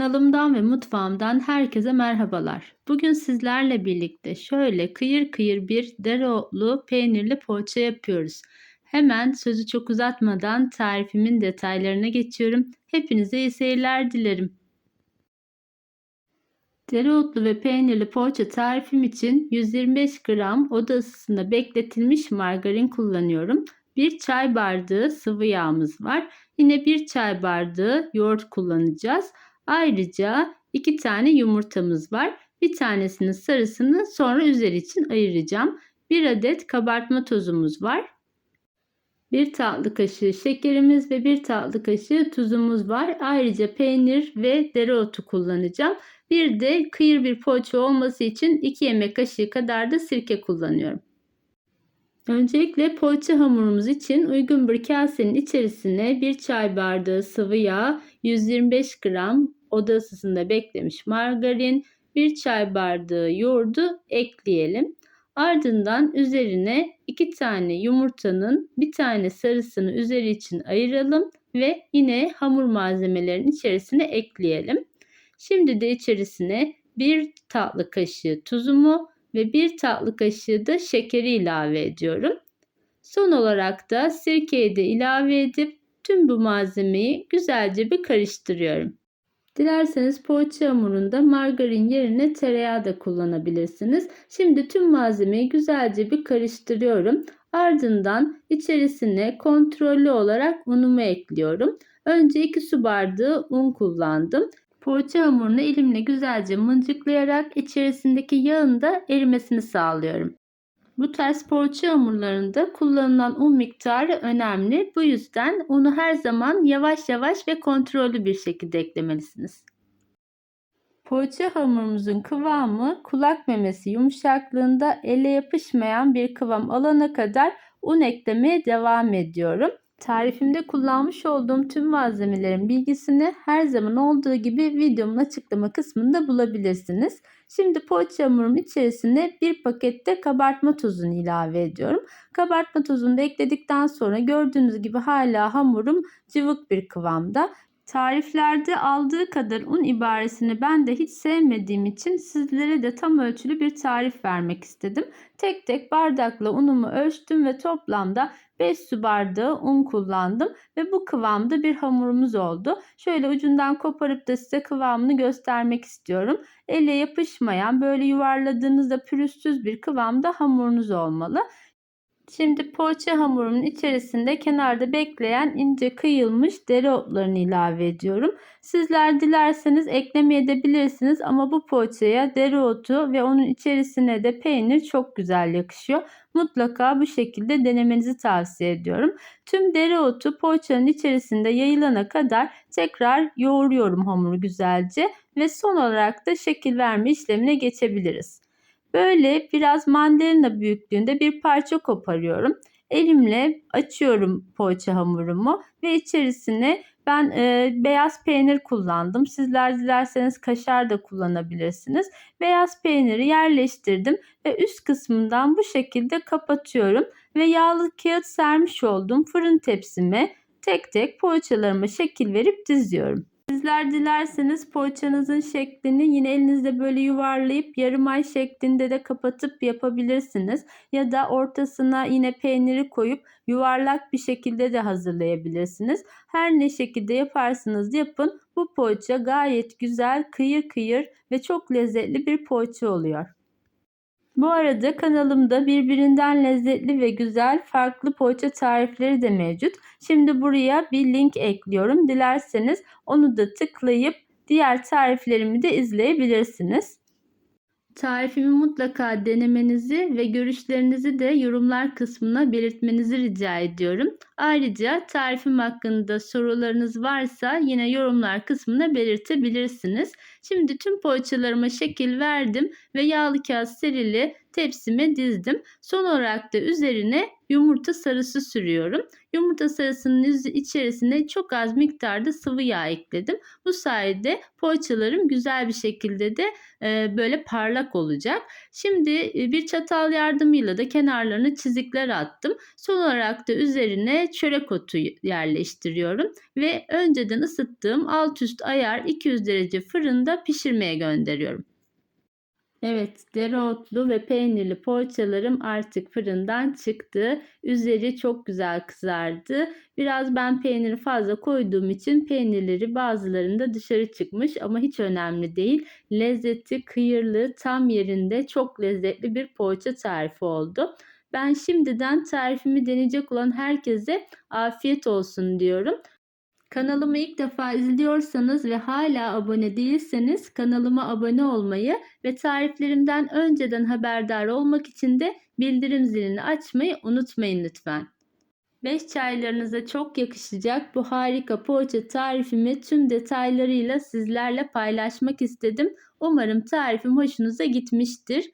Kanalımdan ve mutfağımdan herkese merhabalar. Bugün sizlerle birlikte şöyle kıyır kıyır bir dereotlu peynirli poğaça yapıyoruz. Hemen sözü çok uzatmadan tarifimin detaylarına geçiyorum. Hepinize iyi seyirler dilerim. Dereotlu ve peynirli poğaça tarifim için 125 gram oda ısısında bekletilmiş margarin kullanıyorum. 1 çay bardağı sıvı yağımız var. Yine 1 çay bardağı yoğurt kullanacağız. Ayrıca 2 tane yumurtamız var. Bir tanesinin sarısını sonra üzeri için ayıracağım. 1 adet kabartma tozumuz var. 1 tatlı kaşığı şekerimiz ve 1 tatlı kaşığı tuzumuz var. Ayrıca peynir ve dereotu kullanacağım. Bir de kıyır bir poğaça olması için 2 yemek kaşığı kadar da sirke kullanıyorum. Öncelikle poğaça hamurumuz için uygun bir kasenin içerisine 1 çay bardağı sıvı yağ, 125 gram oda ısısında beklemiş margarin, 1 çay bardağı yoğurdu ekleyelim. Ardından üzerine 2 tane yumurtanın bir tane sarısını üzeri için ayıralım ve yine hamur malzemelerin içerisine ekleyelim. Şimdi de içerisine 1 tatlı kaşığı tuzumu ve 1 tatlı kaşığı da şekeri ilave ediyorum. Son olarak da sirkeyi de ilave edip tüm bu malzemeyi güzelce bir karıştırıyorum. Dilerseniz poğaça hamurunda margarin yerine tereyağı da kullanabilirsiniz. Şimdi tüm malzemeyi güzelce bir karıştırıyorum. Ardından içerisine kontrollü olarak unumu ekliyorum. Önce 2 su bardağı un kullandım. Poğaça hamurunu elimle güzelce mıncıklayarak içerisindeki yağın da erimesini sağlıyorum. Bu tarz poğaça hamurlarında kullanılan un miktarı önemli. Bu yüzden unu her zaman yavaş yavaş ve kontrollü bir şekilde eklemelisiniz. Poğaça hamurumuzun kıvamı kulak memesi yumuşaklığında ele yapışmayan bir kıvam alana kadar un eklemeye devam ediyorum. Tarifimde kullanmış olduğum tüm malzemelerin bilgisini her zaman olduğu gibi videomun açıklama kısmında bulabilirsiniz. Şimdi poğaça hamurum içerisine bir pakette kabartma tozunu ilave ediyorum. Kabartma tozunu da ekledikten sonra gördüğünüz gibi hala hamurum cıvık bir kıvamda. Tariflerde aldığı kadar un ibaresini ben de hiç sevmediğim için sizlere de tam ölçülü bir tarif vermek istedim. Tek tek bardakla unumu ölçtüm ve toplamda 5 su bardağı un kullandım ve bu kıvamda bir hamurumuz oldu. Şöyle ucundan koparıp da size kıvamını göstermek istiyorum. Elle yapışmayan böyle yuvarladığınızda pürüzsüz bir kıvamda hamurunuz olmalı. Şimdi poğaça hamurumun içerisinde kenarda bekleyen ince kıyılmış dereotlarını ilave ediyorum. Sizler dilerseniz eklemeyebilirsiniz ama bu poğaçaya dereotu ve onun içerisine de peynir çok güzel yakışıyor. Mutlaka bu şekilde denemenizi tavsiye ediyorum. Tüm dereotu poğaçanın içerisinde yayılana kadar tekrar yoğuruyorum hamuru güzelce ve son olarak da şekil verme işlemine geçebiliriz. Böyle biraz mandalina büyüklüğünde bir parça koparıyorum. Elimle açıyorum poğaça hamurumu ve içerisine ben e, beyaz peynir kullandım. Sizler dilerseniz kaşar da kullanabilirsiniz. Beyaz peyniri yerleştirdim ve üst kısmından bu şekilde kapatıyorum ve yağlı kağıt sermiş olduğum fırın tepsime tek tek poğaçalarıma şekil verip diziyorum. Sizler dilerseniz poğaçanızın şeklini yine elinizde böyle yuvarlayıp yarım ay şeklinde de kapatıp yapabilirsiniz. Ya da ortasına yine peyniri koyup yuvarlak bir şekilde de hazırlayabilirsiniz. Her ne şekilde yaparsınız yapın bu poğaça gayet güzel kıyır kıyır ve çok lezzetli bir poğaça oluyor. Bu arada kanalımda birbirinden lezzetli ve güzel farklı poğaça tarifleri de mevcut. Şimdi buraya bir link ekliyorum. Dilerseniz onu da tıklayıp diğer tariflerimi de izleyebilirsiniz. Tarifimi mutlaka denemenizi ve görüşlerinizi de yorumlar kısmına belirtmenizi rica ediyorum. Ayrıca tarifim hakkında sorularınız varsa yine yorumlar kısmına belirtebilirsiniz. Şimdi tüm poğaçalarıma şekil verdim ve yağlı kağıt serili tepsime dizdim. Son olarak da üzerine yumurta sarısı sürüyorum. Yumurta sarısının içerisine çok az miktarda sıvı yağ ekledim. Bu sayede poğaçalarım güzel bir şekilde de e, böyle parlak olacak. Şimdi e, bir çatal yardımıyla da kenarlarına çizikler attım. Son olarak da üzerine çörek otu yerleştiriyorum ve önceden ısıttığım alt üst ayar 200 derece fırında pişirmeye gönderiyorum. Evet, dereotlu ve peynirli poğaçalarım artık fırından çıktı. Üzeri çok güzel kızardı. Biraz ben peyniri fazla koyduğum için peynirleri bazılarında dışarı çıkmış ama hiç önemli değil. Lezzeti, kıyırlığı tam yerinde çok lezzetli bir poğaça tarifi oldu. Ben şimdiden tarifimi deneyecek olan herkese afiyet olsun diyorum. Kanalımı ilk defa izliyorsanız ve hala abone değilseniz kanalıma abone olmayı ve tariflerimden önceden haberdar olmak için de bildirim zilini açmayı unutmayın lütfen. 5 çaylarınıza çok yakışacak bu harika poğaça tarifimi tüm detaylarıyla sizlerle paylaşmak istedim. Umarım tarifim hoşunuza gitmiştir.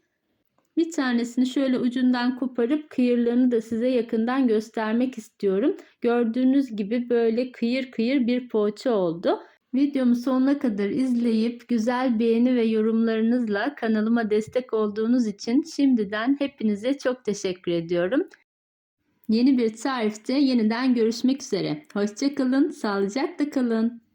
Bir tanesini şöyle ucundan koparıp kıyırlarını da size yakından göstermek istiyorum. Gördüğünüz gibi böyle kıyır kıyır bir poğaça oldu. Videomu sonuna kadar izleyip güzel beğeni ve yorumlarınızla kanalıma destek olduğunuz için şimdiden hepinize çok teşekkür ediyorum. Yeni bir tarifte yeniden görüşmek üzere. Hoşçakalın, sağlıcakla kalın.